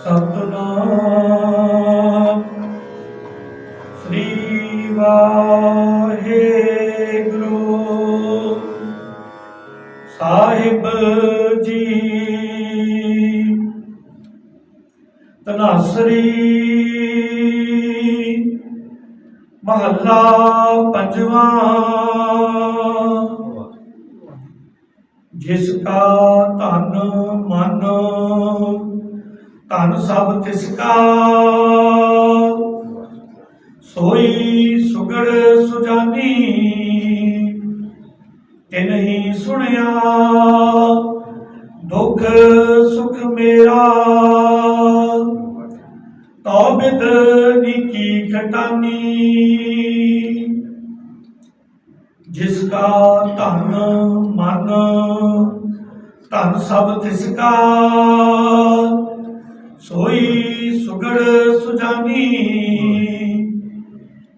ਸਤਨਾਮ। ਸ੍ਰੀ ਵਾਹਿਗੁਰੂ। ਸਾਹਿਬ ਜੀ। ਤਨਾਸਰੀ ਮਹੱਲਾ ਪੰਜਵਾਂ। ਜਿਸ ਕਾ ਧਨ ਮਨ ਧਨ ਸਭ ਤਿਸ ਕਾ ਸੋਈ ਸੁਗੜ ਸੁਜਾਨੀ ਤਿਨਹੀ ਸੁਣਿਆ, ਦੁੱਖ ਸੁਖ ਮੇਰਾ। ਤੌਬਿਦ ਨਿੱਕੀ ਖਟਾਨੀ ਜਿਸ ਕਾ ਧਨ ਮਨ, ਧਨ ਸਭ ਤਿਸ ਕਾ ਸੋਈ ਸੁਗੜ ਸੁਜਾਨੀ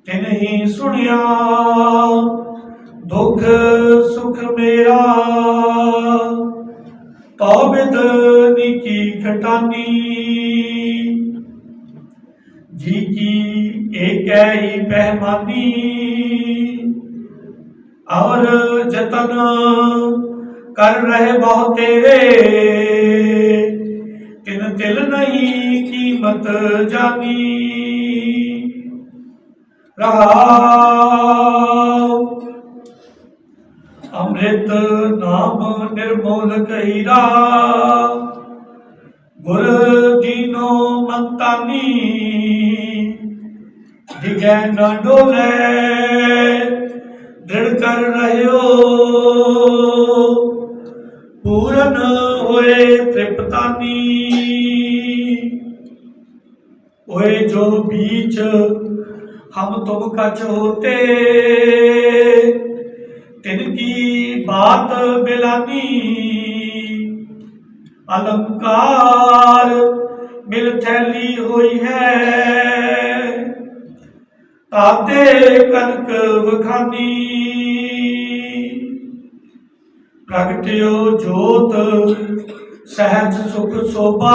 ਤਿਨਹੀ ਸੁਣਿਆ, ਦੁਖ ਸੁਖ ਮੇਰਾ। ਤੌਬਿਦ ਨਿਕੀ ਖਟਾਨੀ, ਜੀ ਕੀ ਏਕੈ ਹੀ ਪਹਿਮਾਨੀ। ਔਰ ਜਤਨ ਕਰ ਰਹੇ ਬਹੁ ਤੇਰੇ ਤਿਲ ਨਹੀਂ ਕੀਮਤ ਜਾਨੀ। ਰਹਾਉ। ਅੰਮ੍ਰਿਤ ਨਾਮ ਨਿਰਮੋਲ ਕਹੀਰਾ ਗੁਰ ਦੀਨੋ ਮੰਤਾਨੀ। ਦਿਗੈ ਨ ਡੋਲੇ, ਦ੍ਰਿੜ ਕਰ ਰਹਿਓ ਪੂਰਨ ਹੋਏ ਤ੍ਰਿਪਤਾਨੀ, ਹੋਏ ਜੋ ਬੀਚ ਹਮ ਤੁਮ ਕਛ ਹੋਤੇ, ਤਿਨ ਕੀ ਬਾਤ ਬਿਲਾਨੀ, ਅਲੰਕਾਰ ਮਿਲ ਥੈਲੀ ਹੋਈ ਹੈ। ਤਾਤੇ ਕਨਕ ਵਖਾਨੀ, ਪ੍ਰਗਟਿਓ ਜੋਤ ਸਹਿਜ ਸੁਖ ਸੋਭਾ।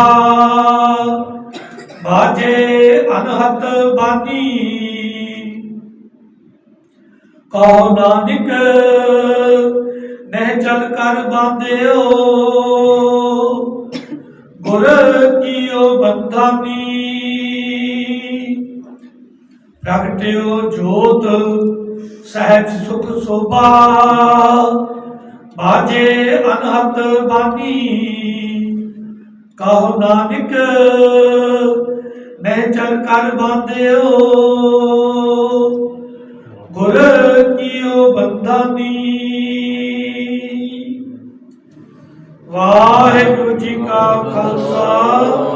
ਬਾਜੇ ਅਨਹਤ ਬਾਨੀ। ਕਹੋ ਨਾਨਕ, ਨਹਿ ਚਲ ਕਰ ਬਾਂਧਿਓ। ਗੁਰ ਕੀਓ ਬੰਧਾਨੀ। ਪ੍ਰਗਟਿਓ ਜੋਤ, ਸਹਿਜ ਸੁਖ ਸੋਭਾ। ਬਾਜੇ ਅਨਹਤ ਬਾਨੀ, ਕਹੋ ਨਾਨਕ, ਮੈਂ ਚਲ ਕਰ ਬਾਂਧਿਓ। ਗੁਰ ਕੀਓ ਬੰਧਾਨੀ। ਵਾਹਿਗੁਰੂ ਜੀ ਕਾ ਖਾਲਸਾ।